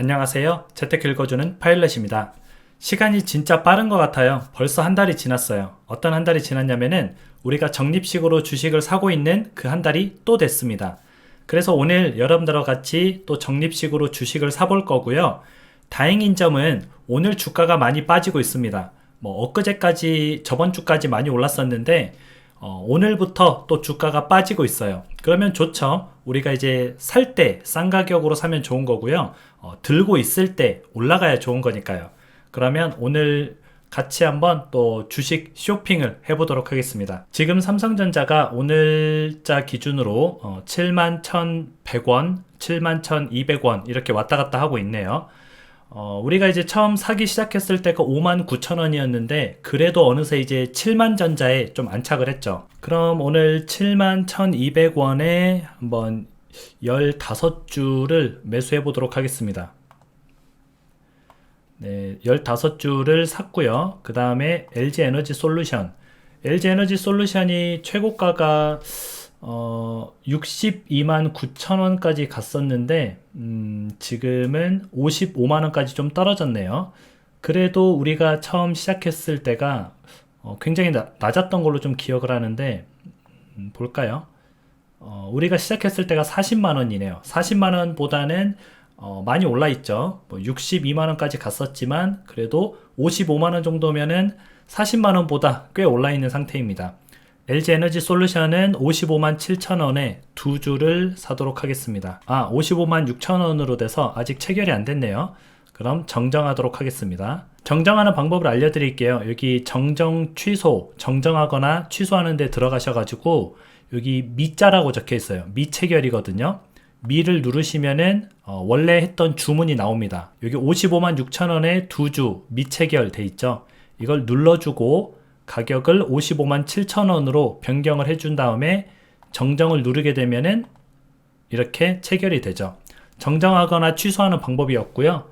안녕하세요. 재테크 읽어주는 파일럿입니다. 시간이 진짜 빠른 것 같아요. 벌써 한 달이 지났어요. 어떤 한 달이 지났냐면은 우리가 적립식으로 주식을 사고 있는 그 한 달이 또 됐습니다. 그래서 오늘 여러분들과 같이 또 적립식으로 주식을 사볼 거고요. 다행인 점은 오늘 주가가 많이 빠지고 있습니다. 뭐 엊그제까지 저번 주까지 많이 올랐었는데 어, 오늘부터 또 주가가 빠지고 있어요. 그러면 좋죠. 우리가 이제 살 때 싼 가격으로 사면 좋은 거고요. 어, 들고 있을 때 올라가야 좋은 거니까요. 그러면 오늘 같이 한번 또 주식 쇼핑을 해보도록 하겠습니다. 지금 삼성전자가 오늘자 기준으로 어, 71,100원, 71,200원 이렇게 왔다 갔다 하고 있네요. 어, 우리가 이제 처음 사기 시작했을 때가 5만 9천 원이었는데 그래도 어느새 이제 7만 전자에 좀 안착을 했죠. 그럼 오늘 7만 1,200원에 한번 15주를 매수해 보도록 하겠습니다. 네, 15주를 샀고요. 그 다음에 LG 에너지 솔루션. LG 에너지 솔루션이 최고가가 어, 62만 9천 원까지 갔었는데, 음, 지금은 55만 원까지 좀 떨어졌네요. 그래도 우리가 처음 시작했을 때가 어, 굉장히 나, 낮았던 걸로 좀 기억을 하는데, 음, 볼까요? 어, 우리가 시작했을 때가 40만 원이네요. 40만 원보다는 어, 많이 올라 있죠. 뭐 62만 원까지 갔었지만 그래도 55만 원 정도면은 40만 원보다 꽤 올라 있는 상태입니다. LG 에너지 솔루션은 55만 7천 원에 두 주를 사도록 하겠습니다. 아, 55만 6천 원으로 돼서 아직 체결이 안 됐네요. 그럼 정정하도록 하겠습니다. 정정하는 방법을 알려드릴게요. 여기 정정 취소, 정정하거나 취소하는 데 들어가셔가지고 여기 미자라고 적혀 있어요. 미체결이거든요. 미를 누르시면은 어, 원래 했던 주문이 나옵니다. 여기 55만 6천 원에 두 주 미체결 돼 있죠. 이걸 눌러주고 가격을 55만 7천 원으로 변경을 해준 다음에 정정을 누르게 되면은 이렇게 체결이 되죠. 정정하거나 취소하는 방법이었고요.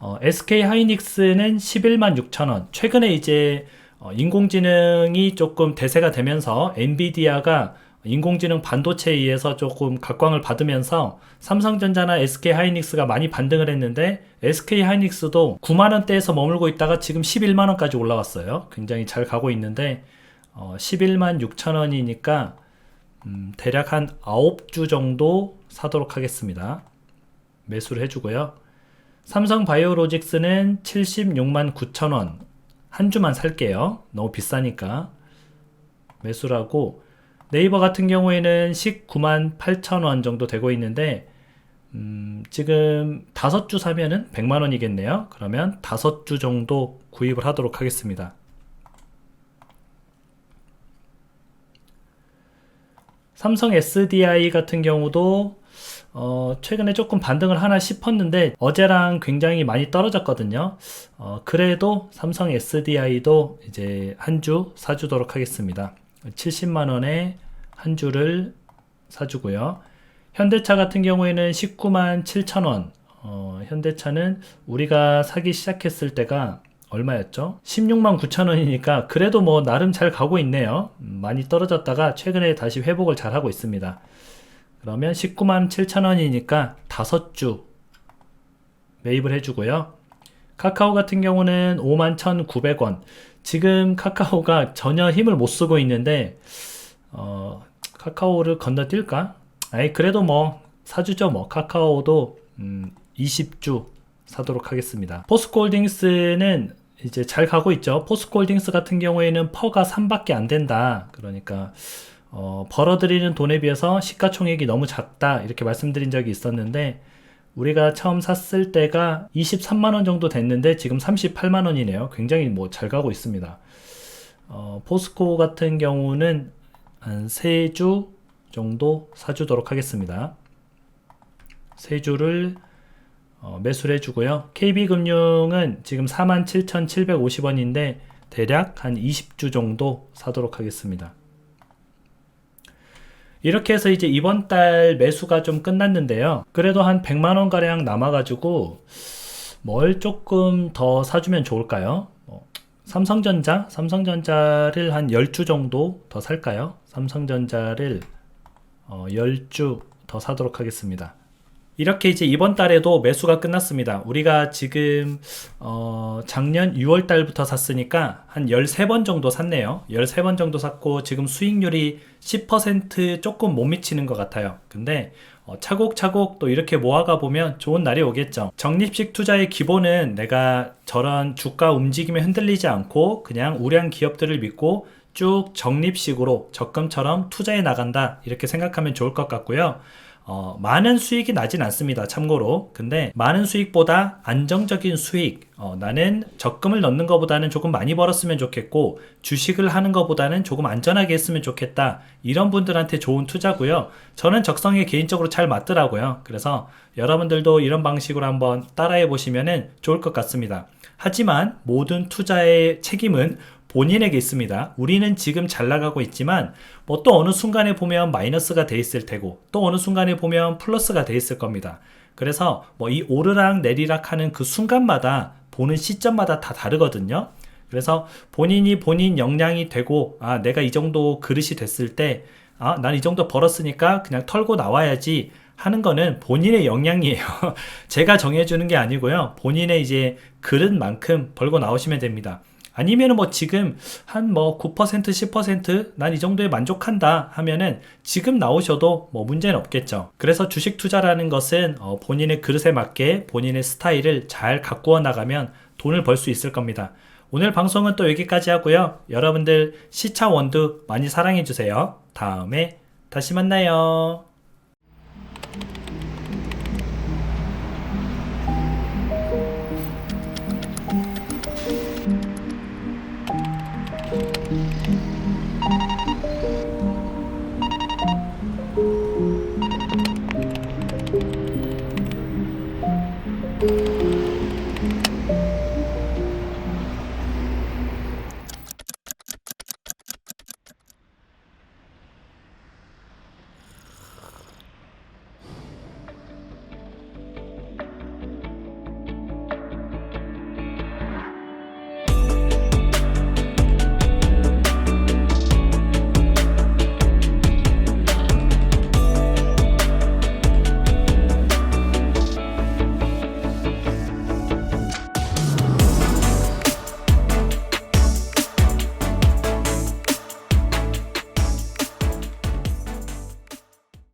어, SK 하이닉스는 11만 6천 원. 최근에 이제 어, 인공지능이 조금 대세가 되면서 엔비디아가 인공지능 반도체에 의해서 조금 각광을 받으면서 삼성전자나 SK 하이닉스가 많이 반등을 했는데 SK 하이닉스도 9만 원대에서 머물고 있다가 지금 11만 원까지 올라왔어요. 굉장히 잘 가고 있는데 어, 11만 6천 원이니까 음, 대략 한 9주 정도 사도록 하겠습니다. 매수를 해주고요. 삼성 바이오로직스는 76만 9천 원. 한 주만 살게요. 너무 비싸니까. 매수라고 네이버 같은 경우에는 19만 8천 원 정도 되고 있는데 음, 지금 다섯 주 사면은 100만 원이겠네요. 그러면 다섯 주 정도 구입을 하도록 하겠습니다. 삼성 SDI 같은 경우도 어, 최근에 조금 반등을 하나 싶었는데 어제랑 굉장히 많이 떨어졌거든요. 어, 그래도 삼성 SDI도 이제 한 주 사주도록 하겠습니다. 70만 원에 한 주를 사주고요. 현대차 같은 경우에는 19만 7천 원. 어, 현대차는 우리가 사기 시작했을 때가 얼마였죠? 16만 9천 원이니까 그래도 뭐 나름 잘 가고 있네요. 음, 많이 떨어졌다가 최근에 다시 회복을 잘 하고 있습니다. 그러면 19만 7천 원이니까 다섯 주 매입을 해주고요. 카카오 같은 경우는 5만 1,900원. 지금 카카오가 전혀 힘을 못 쓰고 있는데, 어, 카카오를 건너뛸까? 아이, 그래도 뭐, 사주죠, 뭐. 카카오도, 음, 20주 사도록 하겠습니다. 포스코홀딩스는 이제 잘 가고 있죠. 포스코홀딩스 같은 경우에는 퍼가 3밖에 안 된다. 그러니까, 어, 벌어들이는 돈에 비해서 시가총액이 너무 작다. 이렇게 말씀드린 적이 있었는데, 우리가 처음 샀을 때가 23만원 정도 됐는데 지금 38만원이네요. 굉장히 뭐 잘 가고 있습니다. 어, 포스코 같은 경우는 한 3주 정도 사주도록 하겠습니다. 3주를 어, 매수를 해주고요. KB금융은 지금 47,750원인데 대략 한 20주 정도 사도록 하겠습니다. 이렇게 해서 이제 이번 달 매수가 좀 끝났는데요. 그래도 한 100만원 가량 남아가지고 뭘 조금 더 사주면 좋을까요? 뭐 삼성전자? 삼성전자를 한 10주 정도 더 살까요? 삼성전자를 어, 10주 더 사도록 하겠습니다. 이렇게 이제 이번 달에도 매수가 끝났습니다. 우리가 지금 어 작년 6월 달부터 샀으니까 한 13번 정도 샀네요. 13번 정도 샀고 지금 수익률이 10% 조금 못 미치는 것 같아요. 근데 어, 차곡차곡 또 이렇게 모아가 보면 좋은 날이 오겠죠. 적립식 투자의 기본은 내가 저런 주가 움직임에 흔들리지 않고 그냥 우량 기업들을 믿고 쭉 적립식으로 적금처럼 투자해 나간다 이렇게 생각하면 좋을 것 같고요. 어, 많은 수익이 나진 않습니다. 참고로. 근데 많은 수익보다 안정적인 수익. 어, 나는 적금을 넣는 것보다는 조금 많이 벌었으면 좋겠고 주식을 하는 것보다는 조금 안전하게 했으면 좋겠다. 이런 분들한테 좋은 투자고요. 저는 적성에 개인적으로 잘 맞더라고요. 그래서 여러분들도 이런 방식으로 한번 따라해 보시면 좋을 것 같습니다. 하지만 모든 투자의 책임은 본인에게 있습니다. 우리는 지금 잘 나가고 있지만 뭐 또 어느 순간에 보면 마이너스가 돼 있을 테고 또 어느 순간에 보면 플러스가 돼 있을 겁니다. 그래서 뭐 이 오르락 내리락 하는 그 순간마다 보는 시점마다 다 다르거든요. 그래서 본인이 본인 역량이 되고 아 내가 이 정도 그릇이 됐을 때 아 난 이 정도 벌었으니까 그냥 털고 나와야지 하는 거는 본인의 역량이에요. 제가 정해주는 게 아니고요. 본인의 이제 그릇만큼 벌고 나오시면 됩니다. 아니면은 뭐 지금 한 뭐 9% 10%난 이 정도에 만족한다 하면은 지금 나오셔도 뭐 문제는 없겠죠. 그래서 주식 투자라는 것은 어 본인의 그릇에 맞게 본인의 스타일을 잘 가꾸어 나가면 돈을 벌 수 있을 겁니다. 오늘 방송은 또 여기까지 하고요. 여러분들 시차 원두 많이 사랑해 주세요. 다음에 다시 만나요.